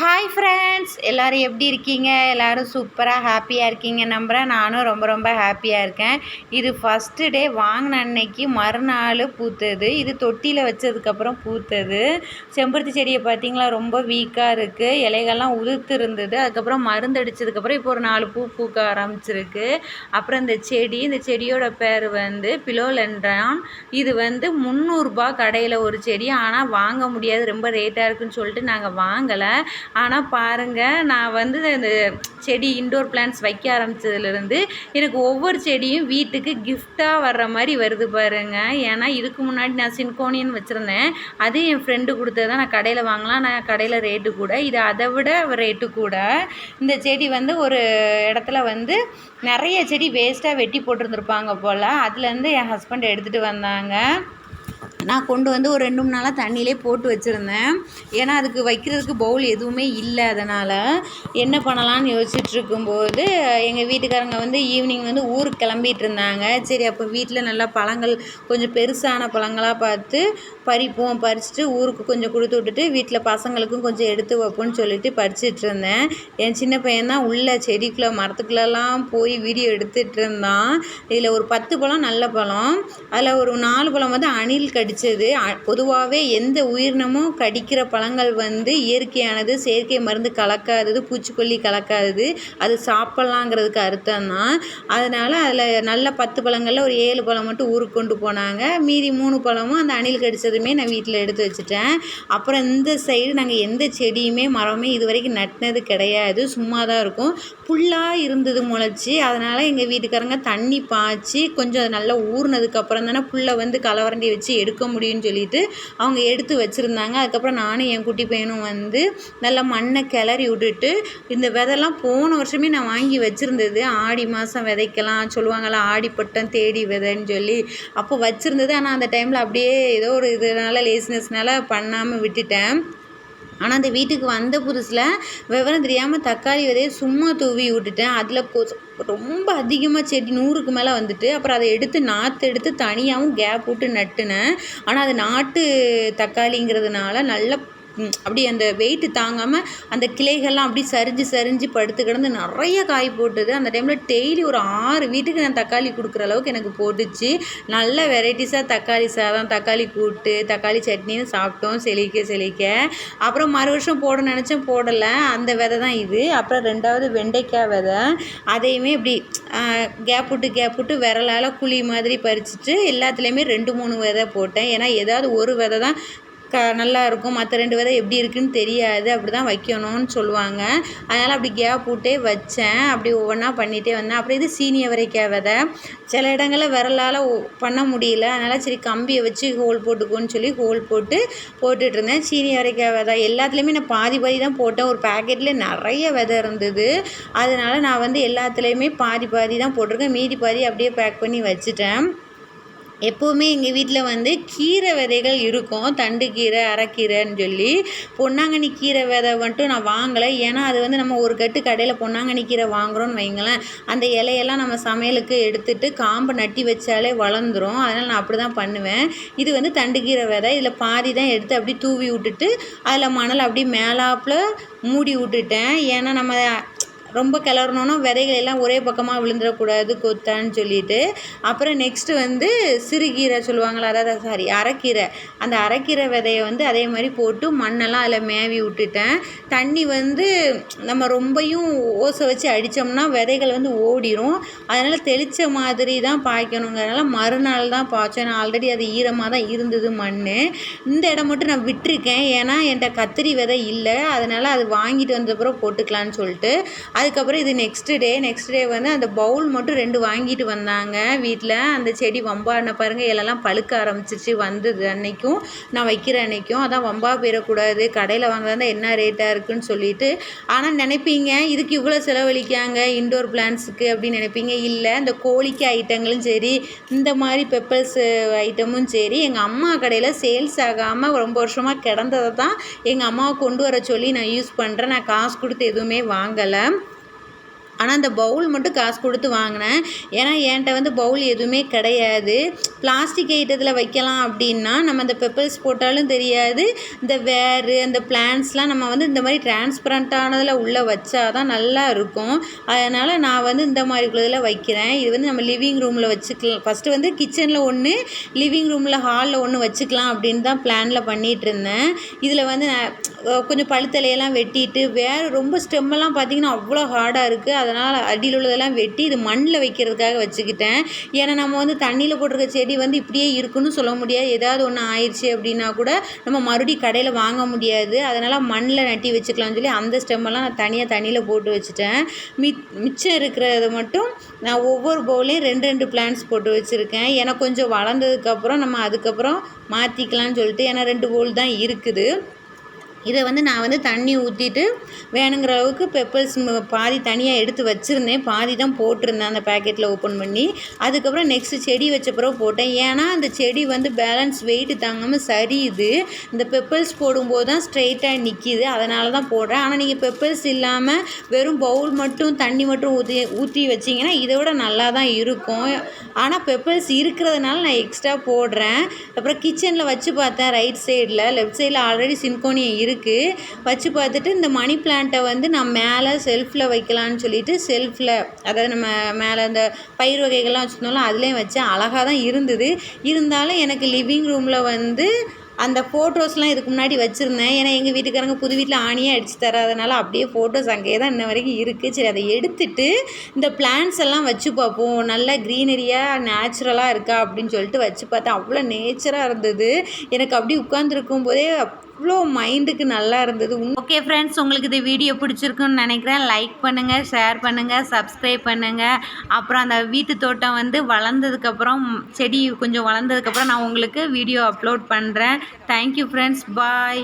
Hi friends friends எல்லோரும் எப்படி இருக்கீங்க? எல்லோரும் சூப்பராக ஹாப்பியாக இருக்கீங்க நம்புகிறேன் நானும் ரொம்ப ரொம்ப ஹாப்பியாக இருக்கேன். இது ஃபஸ்ட்டு டே வாங்கின அன்னைக்கு மறுநாள் பூத்தது. இது தொட்டியில் வச்சதுக்கப்புறம் பூத்தது. செம்பருத்தி செடியை பார்த்திங்களா? ரொம்ப வீக்காக இருக்குது இலைகள்லாம் உதுத்து இருந்தது அதுக்கப்புறம் மருந்து அடித்ததுக்கப்புறம் இப்போ ஒரு நாலு பூ பூக்க ஆரம்பிச்சிருக்கு. அப்புறம் இந்த செடி இந்த செடியோட பேர் வந்து பிலோலென்ட்ரான் இது வந்து முந்நூறுரூபா கடையில் ஒரு செடி. ஆனால் வாங்க முடியாது. ரொம்ப ரேட்டாக இருக்குன்னு சொல்லிட்டு நாங்கள் வாங்கலை. ஆனால் பாருங்கள் நான் வந்து இந்த செடி இன்டோர் பிளான்ஸ் வைக்க ஆரம்பித்ததுலேருந்து எனக்கு ஒவ்வொரு செடியும் வீட்டுக்கு கிஃப்டாக வர்ற மாதிரி வருது பாருங்கள் ஏன்னா இதுக்கு முன்னாடி நான் சின்கோனியன் வச்சுருந்தேன். அது என் ஃப்ரெண்டு கொடுத்தது தான் நான் கடையில் வாங்கலாம். நான் கடையில் ரேட்டு கூட. இது அதை விட ரேட்டு கூட. இந்த செடி வந்து ஒரு இடத்துல வந்து நிறைய செடி வேஸ்ட்டாக வெட்டி போட்டிருந்துருப்பாங்க போல். அதுலேருந்து என் ஹஸ்பண்ட் எடுத்துகிட்டு வந்தாங்க. நான் கொண்டு வந்து ஒரு ரெண்டு மூணு நாளாக தண்ணியிலே போட்டு வச்சுருந்தேன். ஏன்னா அதுக்கு வைக்கிறதுக்கு பவுல் எதுவுமே இல்லை அதனால். என்ன பண்ணலான்னு யோசிச்சுட்டு இருக்கும்போது எங்கள் வீட்டுக்காரங்க வந்து ஈவினிங் வந்து ஊருக்கு கிளம்பிட்டு இருந்தாங்க. சரி அப்போ வீட்டில் நல்லா பழங்கள் கொஞ்சம் பெருசான பழங்களாக பார்த்து பறிப்போம். பறிச்சுட்டு ஊருக்கு கொஞ்சம் கொடுத்து விட்டுட்டு வீட்டில் பசங்களுக்கும் கொஞ்சம் எடுத்து வைப்போம்னு சொல்லிட்டு பறிச்சிட்டு இருந்தேன். என் சின்ன பையன் தான் உள்ள செடிக்குள்ளே மரத்துக்குள்ளெல்லாம் போய் வீடியோ எடுத்துகிட்டு இருந்தான். இதில் ஒரு பத்து பழம் நல்ல பழம். அதில் ஒரு நாலு பழம் வந்து அணில் கடி கடித்தது பொதுவாகவே எந்த உயிரினமும் கடிக்கிற பழங்கள் வந்து இயற்கையானது செயற்கை மருந்து கலக்காதது பூச்சிக்கொல்லி கலக்காதது அது சாப்பிட்லாங்கிறதுக்கு அர்த்தம் தான் அதனால் அதில் நல்ல பத்து பழங்களில் ஒரு ஏழு பழம் மட்டும் ஊருக்கு கொண்டு போனாங்க. மீதி மூணு பழமும் அந்த அணில் கடித்ததுமே நான் வீட்டில் எடுத்து வச்சுட்டேன். அப்புறம் இந்த சைடு நாங்கள் எந்த செடியுமே மரமே இது வரைக்கும் நட்டினது கிடையாது. சும்மா தான் இருக்கும். புல்லாக இருந்தது முளைச்சி அதனால் எங்கள் வீட்டுக்காரங்க தண்ணி பாய்ச்சி கொஞ்சம் நல்லா ஊறினதுக்கப்புறம் தானே புல்லை வந்து கலவரண்டி வச்சு எடுக்க கொடுக்க முடியும்னு சொல்லிட்டு அவங்க எடுத்து வச்சுருந்தாங்க. அதுக்கப்புறம் நானும் என் குட்டி பையனும் வந்து நல்லா மண்ணை கிளறி விட்டுட்டு இந்த விதைலாம் போன வருஷமே நான் வாங்கி வச்சுருந்தது. ஆடி மாதம் விதைக்கலாம் சொல்லுவாங்கள்ல ஆடிப்பட்டம் தேடி விதைன்னு சொல்லி. அப்போ வச்சுருந்தது. ஆனால் அந்த டைமில் அப்படியே ஏதோ ஒரு இதனால் லேசினஸ்னால பண்ணாமல் விட்டுட்டேன். ஆனால் அந்த வீட்டுக்கு வந்த புதுசில் விவரம் தெரியாமல் தக்காளி விதையை சும்மா தூவி விட்டுட்டேன். அதில் கொ ரொம்ப அதிகமாக செடி நூறுக்கு மேலே வந்துட்டு அப்புறம் அதை எடுத்து நாற்று எடுத்து தனியாகவும் கேப் விட்டு நட்டுனேன். ஆனால் அது நாட்டு தக்காளிங்கிறதுனால நல்ல அப்படி அந்த வெயிட்டு தாங்காமல் அந்த கிளைகள்லாம் அப்படி சரிஞ்சு சரிஞ்சு படுத்து கிடந்து நிறைய காய் போட்டது. அந்த டைமில் டெய்லி ஒரு ஆறு வீட்டுக்கு நான் தக்காளி கொடுக்குற அளவுக்கு எனக்கு போட்டுச்சு. நல்ல வெரைட்டிஸாக தக்காளி சாதம் தக்காளி கூட்டு தக்காளி சட்னின்னு சாப்பிட்டோம் செழிக்க செழிக்க அப்புறம் மறு வருஷம் போட நினச்சேன் போடலை. அந்த விதை தான் இது. அப்புறம் ரெண்டாவது வெண்டைக்காய் விதை. அதையுமே இப்படி கேப் விட்டு கேப் விட்டு விரலால் குழி மாதிரி பறிச்சுட்டு எல்லாத்துலேயுமே ரெண்டு மூணு விதை போட்டேன். ஏன்னா ஏதாவது ஒரு விதை தான் க நல்லா இருக்கும். மற்ற ரெண்டு விதை எப்படி இருக்குதுன்னு தெரியாது. அப்படி தான் வைக்கணும்னு சொல்லுவாங்க. அதனால் அப்படி கேப் விட்டே வச்சேன். அப்படி ஒவ்வொன்றா பண்ணிகிட்டே வந்தேன். அப்புறம் இது சீனிய வரைக்காய் விதை. சில இடங்களில் விரலால் பண்ண முடியல. அதனால் சரி கம்பியை வச்சு ஹோல் போட்டுக்கோன்னு சொல்லி ஹோல் போட்டு போட்டுட்ருந்தேன் சீனிய வரைக்காய் விதை. எல்லாத்துலேயுமே நான் பாதி பாதி தான் போட்டேன். ஒரு பேக்கெட்டில் நிறைய விதை இருந்தது. அதனால் நான் வந்து எல்லாத்துலேயுமே பாதி பாதி தான் போட்டிருக்கேன். மீதி பாதி அப்படியே பேக் பண்ணி வச்சுட்டேன். எப்போவுமே எங்கள் வீட்டில் வந்து கீரை விதைகள் இருக்கும். தண்டு கீரை அரைக்கீரைன்னு சொல்லி. பொன்னாங்கண்ணி கீரை விதை மட்டும் நான் வாங்கலை. ஏன்னா அது வந்து நம்ம ஒரு கட்டு கடையில் பொன்னாங்கண்ணி கீரை வாங்குகிறோன்னு வைங்களேன். அந்த இலையெல்லாம் நம்ம சமையலுக்கு எடுத்துகிட்டு காம்பை நட்டி வச்சாலே வளர்ந்துரும். அதனால் நான் அப்படி தான் பண்ணுவேன். இது வந்து தண்டு கீரை விதை. இதில் பாதி தான் எடுத்து அப்படி தூவி விட்டுட்டு அதில் மணல் அப்படி மேலாப்பில் மூடி விட்டுட்டேன். ஏன்னா நம்ம ரொம்ப கிளறணுன்னா விதைகள் எல்லாம் ஒரே பக்கமாக விழுந்துடக்கூடாது கொத்தான்னு சொல்லிட்டு. அப்புறம் நெக்ஸ்ட்டு வந்து சிறுகீரை சொல்லுவாங்களா அதாவது சாரி அரைக்கீரை. அந்த அரைக்கீரை விதையை வந்து அதே மாதிரி போட்டு மண்ணெல்லாம் அதில் மேவி விட்டுட்டேன். தண்ணி வந்து நம்ம ரொம்பையும் ஓசை வச்சு அடித்தோம்னா விதைகள் வந்து ஓடிடும் அதனால் தெளித்த மாதிரி தான் பாய்க்கணுங்கிறனால மறுநாள் தான் பாய்ச்சேன். ஆல்ரெடி அது ஈரமாக தான் இருந்தது மண் இந்த இடம் மட்டும் நான் விட்டுருக்கேன். ஏன்னா என்கிட்ட கத்திரி விதை இல்லை. அதனால் அது வாங்கிட்டு வந்தப்புறம் போட்டுக்கலான்னு சொல்லிட்டு அதுக்கப்புறம் இது நெக்ஸ்ட்டு டே நெக்ஸ்ட் டே வந்து அந்த பவுல் மட்டும் ரெண்டு வாங்கிட்டு வந்தாங்க வீட்டில் அந்த செடி வம்பாடின பாருங்கள் இலெல்லாம் பழுக்க ஆரம்பிச்சிச்சு வந்தது அன்னைக்கும். நான் வைக்கிற அன்னைக்கும். அதான் வம்பா போயிடக்கூடாது கடையில் வாங்குறதா என்ன ரேட்டாக இருக்குன்னு சொல்லிட்டு. ஆனால் நினைப்பீங்க இதுக்கு இவ்வளோ செலவழிக்காங்க இன்டோர் பிளான்ஸுக்கு அப்படின்னு நினைப்பீங்க. இல்லை இந்த கோழிக்கு ஐட்டங்களும் சரி இந்த மாதிரி பெப்பர்ஸ் ஐட்டமும் சரி எங்கள் அம்மா கடையில் சேல்ஸ் ஆகாமல் ரொம்ப வருஷமாக கிடந்ததை தான் எங்கள் அம்மாவை கொண்டு வர சொல்லி நான் யூஸ் பண்ணுறேன் நான் காசு கொடுத்து எதுவுமே வாங்கலை. ஆனால் அந்த பவுல் மட்டும் காசு கொடுத்து வாங்கினேன். ஏன்னா என்கிட்ட வந்து பவுல் எதுவுமே கிடையாது. பிளாஸ்டிக் ஐட்டத்தில் வைக்கலாம் அப்படின்னா நம்ம அந்த பெப்பர்ஸ் போட்டாலும் தெரியாது. இந்த வேறு அந்த பிளான்ஸ்லாம் நம்ம வந்து இந்த மாதிரி டிரான்ஸ்பரண்ட்டானதில் உள்ளே வச்சா தான் நல்லா இருக்கும். அதனால் நான் வந்து இந்த மாதிரி உள்ளதில் வைக்கிறேன். இது வந்து நம்ம லிவிங் ரூமில் வச்சுக்கலாம். ஃபஸ்ட்டு வந்து கிச்சனில் ஒன்று லிவிங் ரூமில் ஹாலில் ஒன்று வச்சுக்கலாம் அப்படின்னு தான் பிளானில் பண்ணிகிட்டு இருந்தேன். இதில் வந்து நான் கொஞ்சம் பழுத்தலையெல்லாம் வெட்டிட்டு வேறு ரொம்ப ஸ்டெம்மெல்லாம் பார்த்திங்கன்னா அவ்வளோ ஹார்டாக இருக்குது அதனால் அடியில் உள்ளதெல்லாம் வெட்டி இது மண்ணில் வைக்கிறதுக்காக வச்சுக்கிட்டேன். ஏன்னா நம்ம வந்து தண்ணியில் போட்டிருக்க செடி வந்து இப்படியே இருக்குன்னு சொல்ல முடியாது. ஏதாவது ஒன்று ஆயிடுச்சு அப்படின்னா கூட நம்ம மறுபடியும் கடையில் வாங்க முடியாது. அதனால் மண்ணில் நட்டி வச்சுக்கலாம்னு சொல்லி அந்த ஸ்டெம்மெல்லாம் நான் தனியாக தண்ணியில் போட்டு வச்சுட்டேன். மி மிச்சம் இருக்கிறத மட்டும் நான் ஒவ்வொரு பவுலையும் ரெண்டு ரெண்டு பிளான்ஸ் போட்டு வச்சுருக்கேன். ஏன்னா கொஞ்சம் வளர்ந்ததுக்கப்புறம் நம்ம அதுக்கப்புறம் மாற்றிக்கலாம்னு சொல்லிட்டு ஏன்னா ரெண்டு பவுல் தான் இருக்குது. இதை வந்து நான் வந்து தண்ணி ஊற்றிட்டு வேணுங்கிற அளவுக்கு பெப்பர்ஸ் பாதி தனியாக எடுத்து வச்சுருந்தேன். பாதி தான் போட்டிருந்தேன் அந்த பேக்கெட்டில் ஓப்பன் பண்ணி. அதுக்கப்புறம் நெக்ஸ்ட்டு செடி வச்ச பிறகு போட்டேன். ஏன்னா அந்த செடி வந்து பேலன்ஸ் வெயிட் தாங்காமல் சரியுது. இந்த பெப்பர்ஸ் போடும்போது தான் ஸ்ட்ரெயிட்டாக நிற்கிது அதனால தான் போடுறேன். ஆனால் நீங்கள் பெப்பர்ஸ் இல்லாமல் வெறும் பவுல் மட்டும் தண்ணி மட்டும் ஊற்றி ஊற்றி வச்சிங்கன்னா இதை விட நல்லா தான் இருக்கும். ஆனால் பெப்பர்ஸ் இருக்கிறதுனால நான் எக்ஸ்ட்ரா போடுறேன். அப்புறம் கிச்சனில் வச்சு பார்த்தேன். ரைட் சைடில் லெஃப்ட் சைடில் ஆல்ரெடி சின்கோனியம் இருக்குது வச்சு பார்த்துட்டு இந்த மணி பிளான்ட்டை வந்து நான் மேலே செல்ஃபில் வைக்கலான்னு சொல்லிட்டு செல்ஃபில் அதாவது நம்ம மேலே இந்த பயிர் வகைகள்லாம் வச்சுருந்தோம்ல அதுலேயும் வச்சேன் அழகாக தான் இருந்தது. இருந்தாலும் எனக்கு லிவிங் ரூமில் வந்து அந்த ஃபோட்டோஸ்லாம் இதுக்கு முன்னாடி வச்சுருந்தேன். ஏன்னா எங்கள் வீட்டுக்காரங்க புது வீட்டில் ஆணியே அடித்து தராதனால அப்படியே ஃபோட்டோஸ் அங்கேயே தான் இன்ன வரைக்கும் இருக்குது சரி அதை எடுத்துட்டு இந்த பிளான்ஸ் எல்லாம் வச்சு பார்ப்போம். நல்லா க்ரீனரியாக நேச்சுரலாக இருக்கா அப்படின்னு சொல்லிட்டு வச்சு பார்த்தேன். அவ்வளோ நேச்சராக இருந்தது. எனக்கு அப்படி உட்காந்துருக்கும் போதே அவ்வளோ மைண்டுக்கு நல்லா இருந்தது. ஓகே ஃப்ரெண்ட்ஸ் உங்களுக்கு இது வீடியோ பிடிச்சிருக்குன்னு நினைக்கிறேன். லைக் பண்ணுங்கள் ஷேர் பண்ணுங்கள் சப்ஸ்கிரைப் பண்ணுங்கள் அப்புறம் அந்த வீட்டு தோட்டம் வந்து வளர்ந்ததுக்கப்புறம் செடி கொஞ்சம் வளர்ந்ததுக்கப்புறம் நான் உங்களுக்கு வீடியோ அப்லோட் பண்ணுறேன் தேங்க்யூ ஃப்ரெண்ட்ஸ் பாய்